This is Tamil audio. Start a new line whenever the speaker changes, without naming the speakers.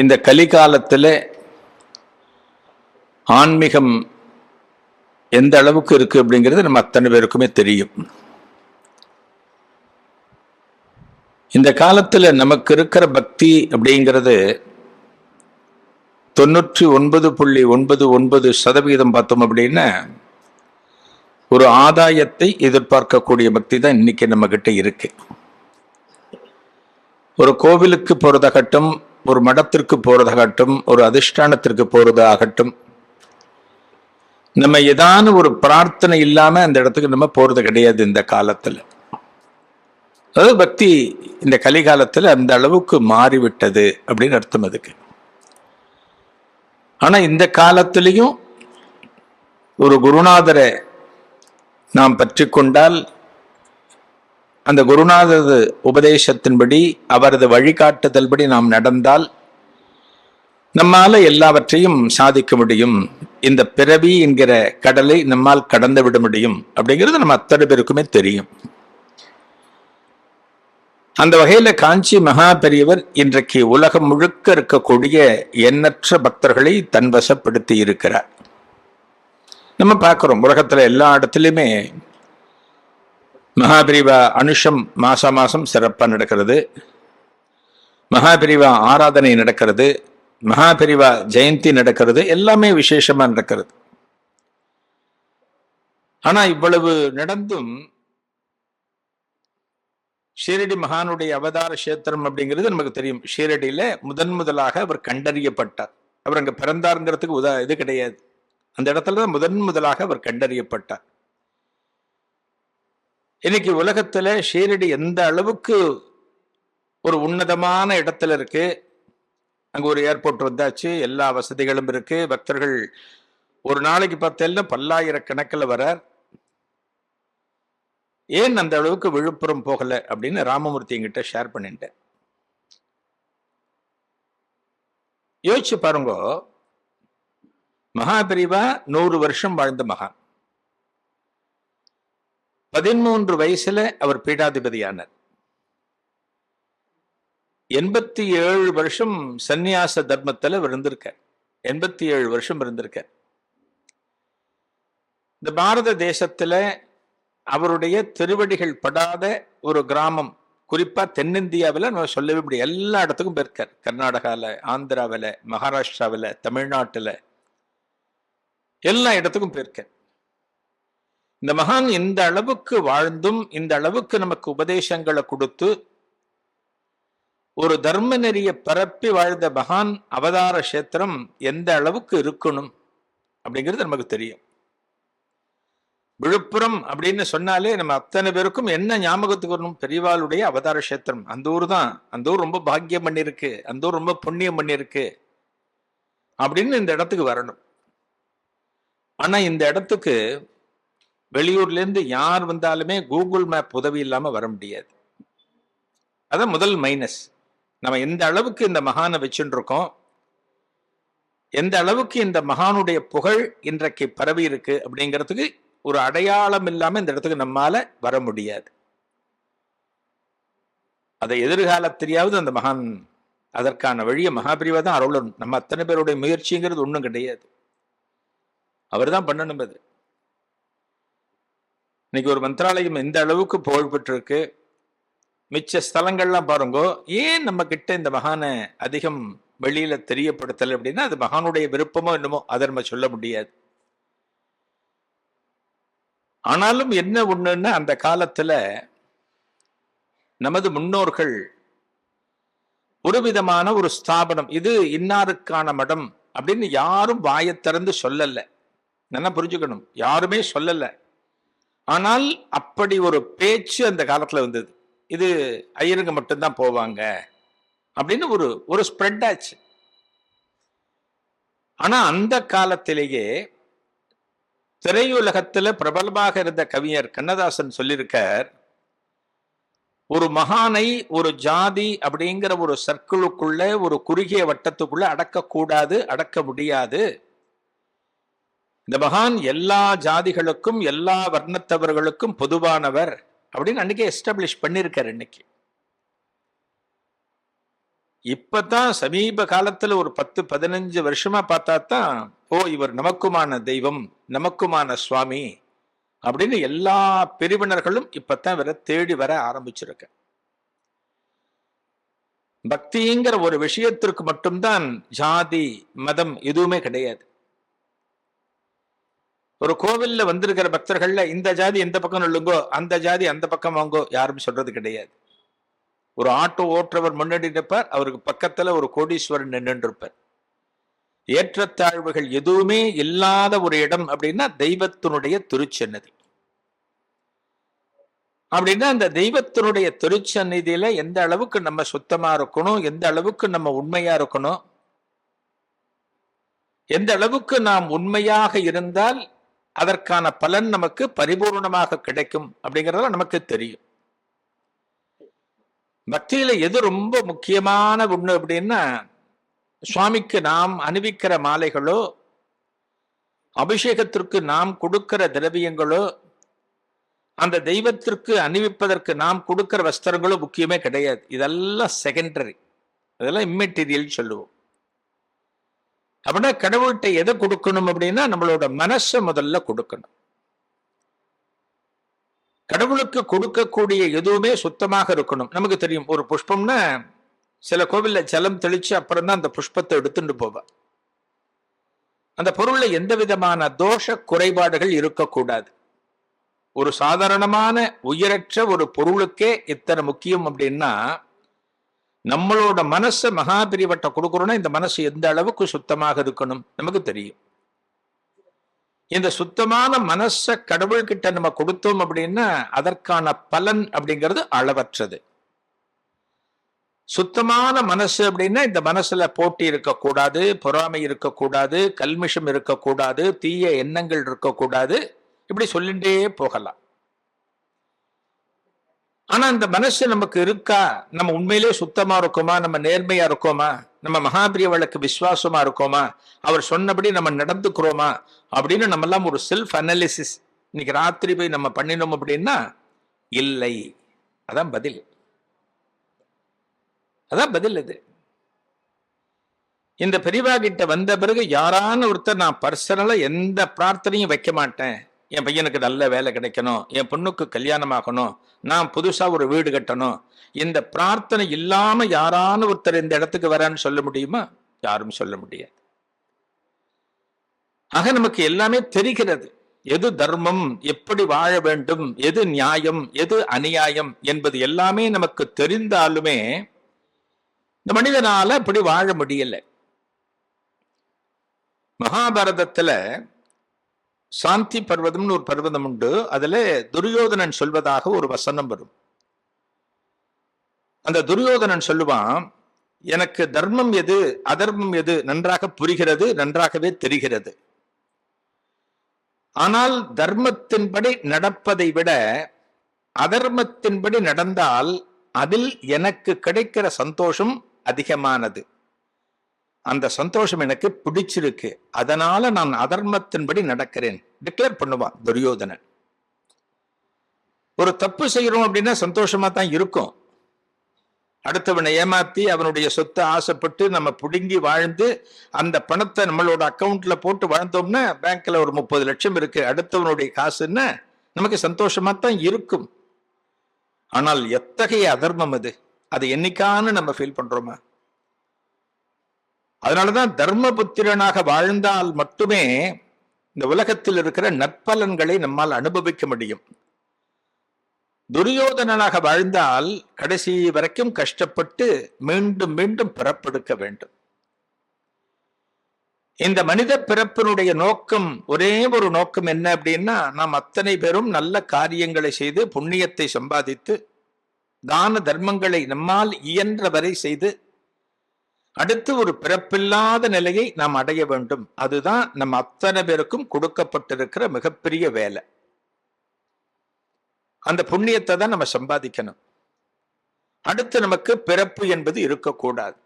இந்த கலிகாலத்தில் ஆன்மீகம் எந்த அளவுக்கு இருக்கு அப்படிங்கிறது நம்ம அத்தனை பேருக்குமே தெரியும். இந்த காலத்தில் நமக்கு இருக்கிற பக்தி அப்படிங்கிறது தொண்ணூற்றி ஒன்பது புள்ளி ஒன்பது ஒன்பது சதவீதம் பார்த்தோம் அப்படின்னா ஒரு ஆதாயத்தை எதிர்பார்க்கக்கூடிய பக்தி தான் இன்னைக்கு நம்ம கிட்ட இருக்கு. ஒரு கோவிலுக்கு போகிறதாகட்டும் ஒரு மடத்திற்கு போறதாகட்டும் ஒரு அதிஷ்டானத்திற்கு போறதாகட்டும் நம்ம ஏதான ஒரு பிரார்த்தனை இல்லாம அந்த இடத்துக்கு நம்ம போறது கிடையாது இந்த காலத்துல. அதாவது பக்தி இந்த கலிகாலத்துல அந்த அளவுக்கு மாறிவிட்டது அப்படின்னு அர்த்தம் அதுக்கு. ஆனா இந்த காலத்திலையும் ஒரு குருநாதரை நாம் பற்றி கொண்டால் அந்த குருநாதரது உபதேசத்தின்படி அவரது வழிகாட்டுதல்படி நாம் நடந்தால் நம்மால எல்லாவற்றையும் சாதிக்க முடியும். இந்த பிறவி என்கிற கடலை நம்மால் கடந்து விட முடியும் அப்படிங்கிறது நம்ம அத்தனை பேருக்குமே தெரியும். அந்த வகையில காஞ்சி மகா பெரியவர் இன்றைக்கு உலகம் முழுக்க இருக்கக்கூடிய எண்ணற்ற பக்தர்களை தன்வசப்படுத்தி இருக்கிறார். நம்ம பார்க்கிறோம் உலகத்துல எல்லா இடத்துலையுமே மகாபிரிவா அனுஷம் மாசா மாசம் சிறப்பா நடக்கிறது. மகாபிரிவா ஆராதனை நடக்கிறது. மகாபிரிவா ஜெயந்தி நடக்கிறது. எல்லாமே விசேஷமா நடக்கிறது. ஆனா இவ்வளவு நடந்தும் ஷீரடி மகானுடைய அவதார கஷேத்திரம் அப்படிங்கிறது நமக்கு தெரியும். ஷீரடியில முதன் முதலாக அவர் கண்டறியப்பட்டார். அவர் அங்க பிறந்தாருங்கிறதுக்கு உதா இது கிடையாது. அந்த இடத்துல தான் முதன் முதலாக அவர் கண்டறியப்பட்டார். இன்னைக்கு உலகத்துல ஷீரடி எந்த அளவுக்கு ஒரு உன்னதமான இடத்துல இருக்கு? அங்க ஒரு ஏர்போர்ட் வந்தாச்சு எல்லா வசதிகளும் இருக்கு. பக்தர்கள் ஒரு நாளைக்கு பார்த்தேன்னா பல்லாயிரக்கணக்கில் வரார். ஏன் அந்த அளவுக்கு விழுப்புரம் போகல அப்படின்னு ராமமூர்த்தி என்கிட்ட ஷேர் பண்ணிட்டேன். யோசிச்சு பாருங்க. மகாபிரிவா நூறு வருஷம் வாழ்ந்த மகான். பதிமூன்று வயசுல அவர் பீடாதிபதியானார். எண்பத்தி ஏழு வருஷம் சந்நியாச தர்மத்துல அவர் இருந்திருக்கார். எண்பத்தி ஏழு வருஷம் இருந்திருக்கார். இந்த பாரத தேசத்துல அவருடைய திருவடிகள் படாத ஒரு கிராமம் குறிப்பா தென்னிந்தியாவில் நம்ம சொல்லவே முடியும் எல்லா இடத்துக்கும் போயிருக்கார். கர்நாடகாவில் ஆந்திராவில் மகாராஷ்டிராவில் தமிழ்நாட்டில். எல்லா இடத்துக்கும் போயிருக்கார். இந்த மகான் இந்த அளவுக்கு வாழ்ந்தும் இந்த அளவுக்கு நமக்கு உபதேசங்களை கொடுத்து ஒரு தர்ம நெறிய பரப்பி வாழ்ந்த மகான் அவதார கஷேத்திரம் எந்த அளவுக்கு இருக்கணும் அப்படிங்கிறது நமக்கு தெரியும். விழுப்புரம் அப்படின்னு சொன்னாலே நம்ம அத்தனை பேருக்கும் என்ன ஞாபகத்துக்கு வரணும்? பெரியவாளுடைய அவதார கஷேத்திரம். அந்த ஊர் தான். அந்த ஊர் ரொம்ப பாக்கியம் பண்ணிருக்கு அந்த ஊர் ரொம்ப புண்ணியம் பண்ணிருக்கு அப்படின்னு இந்த இடத்துக்கு வரணும். ஆனா இந்த இடத்துக்கு வெளியூர்ல இருந்து யார் வந்தாலுமே கூகுள் மேப் உதவி இல்லாம வர முடியாது. அதான் முதல் மைனஸ் நம்ம எந்த அளவுக்கு இந்த மகானை வச்சுருக்கோம் இருக்கோம் எந்த அளவுக்கு இந்த மகானுடைய புகழ் இன்றைக்கு பரவி இருக்கு அப்படிங்கிறதுக்கு ஒரு அடையாளம் இல்லாம இந்த இடத்துக்கு நம்மால வர முடியாது. அதை எதிர்காலத்திலேயாவது அந்த மகான் அதற்கான வழியை மகாபிரிவா தான் அருளணும். நம்ம அத்தனை பேருடைய முயற்சிங்கிறது ஒன்றும் கிடையாது. அவர் தான் பண்ணணும் அது. இன்னைக்கு ஒரு மந்திராலயம் எந்த அளவுக்கு புகழ்பெற்றிருக்கு? மிச்ச ஸ்தலங்கள்லாம் பாருங்கோ ஏன் நம்ம கிட்ட இந்த மகானை அதிகம் வெளியில தெரியப்படுத்தலை அப்படின்னா அது மகானுடைய விருப்பமோ என்னமோ அதை நம்ம சொல்ல முடியாது. ஆனாலும் என்ன ஒண்ணுன்னா அந்த காலத்துல நமது முன்னோர்கள் ஒரு விதமான ஒரு ஸ்தாபனம் இது இன்னாருக்கான மடம் அப்படின்னு யாரும் வாயை திறந்து சொல்லலை. நல்லா புரிஞ்சுக்கணும். யாருமே சொல்லலை. ஆனால் அப்படி ஒரு பேச்சு அந்த காலத்தில் வந்தது. இது ஐயருங்க மட்டும்தான் போவாங்க அப்படின்னு ஒரு ஒரு ஸ்ப்ரெட் ஆச்சு. ஆனால் அந்த காலத்திலேயே திரையுலகத்தில் பிரபலமாக இருந்த கவிஞர் கண்ணதாசன் சொல்லியிருக்கார் ஒரு மகானை ஒரு ஜாதி அப்படிங்கிற ஒரு சர்க்கிளுக்குள்ள ஒரு குறுகிய வட்டத்துக்குள்ள அடக்கக்கூடாது அடக்க முடியாது. இந்த மகான் எல்லா ஜாதிகளுக்கும் எல்லா வர்ணத்தவர்களுக்கும் பொதுவானவர் அப்படின்னு அன்னைக்கே எஸ்டாப்ளிஷ் பண்ணியிருக்காரு இன்னைக்கு. இப்பதான் சமீப காலத்துல ஒரு பத்து பதினஞ்சு வருஷமா பார்த்தா தான் ஓ இவர் நமக்குமான தெய்வம் நமக்குமான சுவாமி அப்படின்னு எல்லா பிரிவினர்களும் இப்பத்தான் வர தேடி வர ஆரம்பிச்சிருக்க. பக்திங்கிற ஒரு விஷயத்திற்கு மட்டும்தான் ஜாதி மதம் எதுவுமே கிடையாது. ஒரு கோவில்ல வந்திருக்கிற பக்தர்கள்ல இந்த ஜாதி எந்த பக்கம் நள்ளுங்கோ அந்த ஜாதி அந்த பக்கம் வாங்கோ யாரும் சொல்றது கிடையாது. ஒரு ஆட்டோ ஓட்டுறவர் முன்னாடி நிற்பார் அவருக்கு பக்கத்துல ஒரு கோடீஸ்வரன் நின்று இருப்பார் ஏற்றத்தாழ்வுகள் எதுவுமே இல்லாத ஒரு இடம் அப்படின்னா தெய்வத்தினுடைய திருச்சன்னதி அப்படின்னா அந்த தெய்வத்தினுடைய திருச்சந்நிதியில எந்த அளவுக்கு நம்ம சுத்தமா இருக்கணும் எந்த அளவுக்கு நம்ம உண்மையா இருக்கணும் எந்த அளவுக்கு நாம் உண்மையாக இருந்தால் அதற்கான பலன் நமக்கு பரிபூர்ணமாக கிடைக்கும் அப்படிங்கறது நமக்கு தெரியும். பக்தியில எது ரொம்ப முக்கியமான ஒண்ணு அப்படின்னா சுவாமிக்கு நாம் அணிவிக்கிற மாலைகளோ அபிஷேகத்திற்கு நாம் கொடுக்கிற திரவியங்களோ அந்த தெய்வத்திற்கு அணிவிப்பதற்கு நாம் கொடுக்கிற வஸ்திரங்களோ முக்கியமே கிடையாது. இதெல்லாம் செகண்டரி அதெல்லாம் இம்மெட்டீரியல் சொல்லுவோம். அப்படின்னா கடவுள்கிட்ட எதை கொடுக்கணும் அப்படின்னா நம்மளோட மனசை முதல்ல கொடுக்கணும். கடவுளுக்கு கொடுக்கக்கூடிய எதுவுமே சுத்தமாக இருக்கணும். நமக்கு தெரியும் ஒரு புஷ்பம்னா சில கோவில்ல ஜலம் தெளிச்சு அப்புறம் தான் அந்த புஷ்பத்தை எடுத்துட்டு போவா. அந்த பொருள்ல எந்த விதமான தோஷ குறைபாடுகள் இருக்கக்கூடாது. ஒரு சாதாரணமான உயிரற்ற ஒரு பொருளுக்கே இத்தனை முக்கியம் அப்படின்னா நம்மளோட மனசை மகாபிரிவட்ட கொடுக்குறோன்னா இந்த மனசு எந்த அளவுக்கு சுத்தமாக இருக்கணும்? நமக்கு தெரியும். இந்த சுத்தமான மனசை கடவுள்கிட்ட நம்ம கொடுத்தோம் அப்படின்னா அதற்கான பலன் அப்படிங்கிறது அளவற்றது. சுத்தமான மனசு அப்படின்னா இந்த மனசுல போட்டி இருக்கக்கூடாது பொறாமை இருக்கக்கூடாது கல்மிஷம் இருக்கக்கூடாது தீய எண்ணங்கள் இருக்கக்கூடாது. இப்படி சொல்லிட்டே போகலாம். ஆனா அந்த மனசு நமக்கு இருக்கா? நம்ம உண்மையிலே சுத்தமா இருக்கோமா? நம்ம நேர்மையா இருக்கோமா? நம்ம மகாபிரியவளுக்கு விசுவாசமா இருக்கோமா? அவர் சொன்னபடி நம்ம நடந்துக்கிறோமா? அப்படின்னு நம்ம எல்லாம் ஒரு செல்ஃப் அனாலிசிஸ் இன்னைக்கு ராத்திரி போய் நம்ம பண்ணினோம் அப்படின்னா இல்லை. அதான் பதில். அதான் பதில் இது. இந்த பெரியவா கிட்ட வந்த பிறகு யாரான ஒருத்தர் நான் பர்சனலா எந்த பிரார்த்தனையும் வைக்க மாட்டேன். என் பையனுக்கு நல்ல வேலை கிடைக்கணும் என் பொண்ணுக்கு கல்யாணம் ஆகணும் நான் புதுசா ஒரு வீடு கட்டணும் இந்த பிரார்த்தனை இல்லாமல் யாரான ஒருத்தர் இந்த இடத்துக்கு வரான்னு சொல்ல முடியுமா? யாரும் சொல்ல முடியாது. ஆக நமக்கு எல்லாமே தெரிகிறது எது தர்மம் எப்படி வாழ வேண்டும் எது நியாயம் எது அநியாயம் என்பது எல்லாமே நமக்கு தெரிந்தாலுமே இந்த மனிதனால அப்படி வாழ முடியல. மகாபாரதத்துல சாந்தி பர்வதம்னு ஒரு பர்வதம் உண்டு. அதுல துரியோதனன் சொல்வதாக ஒரு வசனம் வரும். அந்த துரியோதனன் சொல்லுவான் எனக்கு தர்மம் எது அதர்மம் எது நன்றாக புரிகிறது நன்றாகவே தெரிகிறது. ஆனால் தர்மத்தின்படி நடப்பதை விட அதர்மத்தின்படி நடந்தால் அதில் எனக்கு கிடைக்கிற சந்தோஷம் அதிகமானது. அந்த சந்தோஷம் எனக்கு பிடிச்சிருக்கு. அதனால நான் அதர்மத்தின்படி நடக்கிறேன். டிக்ளேர் பண்ணுவான் துரியோதனன். ஒரு தப்பு செய்யறோம் அப்படின்னா சந்தோஷமா தான் இருக்கும். அடுத்தவனை ஏமாத்தி அவனுடைய சொத்தை ஆசைப்பட்டு நம்ம பிடுங்கி வாழ்ந்து அந்த பணத்தை நம்மளோட அக்கௌண்ட்ல போட்டு வாழ்ந்தோம்னா பேங்க்ல ஒரு முப்பது லட்சம் இருக்கு. அடுத்தவனுடைய காசுன்னா நமக்கு சந்தோஷமா தான் இருக்கும். ஆனால் எத்தகைய அதர்மம் அது? அது என்னைக்கான்னு நம்ம ஃபீல் பண்றோமா? அதனாலதான் தர்மபுத்திரனாக வாழ்ந்தால் மட்டுமே இந்த உலகத்தில் இருக்கிற நற்பலன்களை நம்மால் அனுபவிக்க முடியும். துரியோதனனாக வாழ்ந்தால் கடைசி வரைக்கும் கஷ்டப்பட்டு மீண்டும் மீண்டும் பிறப்பெடுக்க வேண்டும். இந்த மனித பிறப்பினுடைய நோக்கம் ஒரே ஒரு நோக்கம் என்ன அப்படின்னா நாம் அத்தனை பேரும் நல்ல காரியங்களை செய்து புண்ணியத்தை சம்பாதித்து தான தர்மங்களை நம்மால் இயன்ற வரை செய்து அடுத்து ஒரு பிறப்பில்லாத நிலையை நாம் அடைய வேண்டும். அதுதான் நம்ம அத்தனை பேருக்கும் கொடுக்கப்பட்டிருக்கிற மிகப்பெரிய வேலை. அந்த புண்ணியத்தை தான் நம்ம சம்பாதிக்கணும். அடுத்து நமக்கு பிறப்பு என்பது இருக்கக்கூடாது.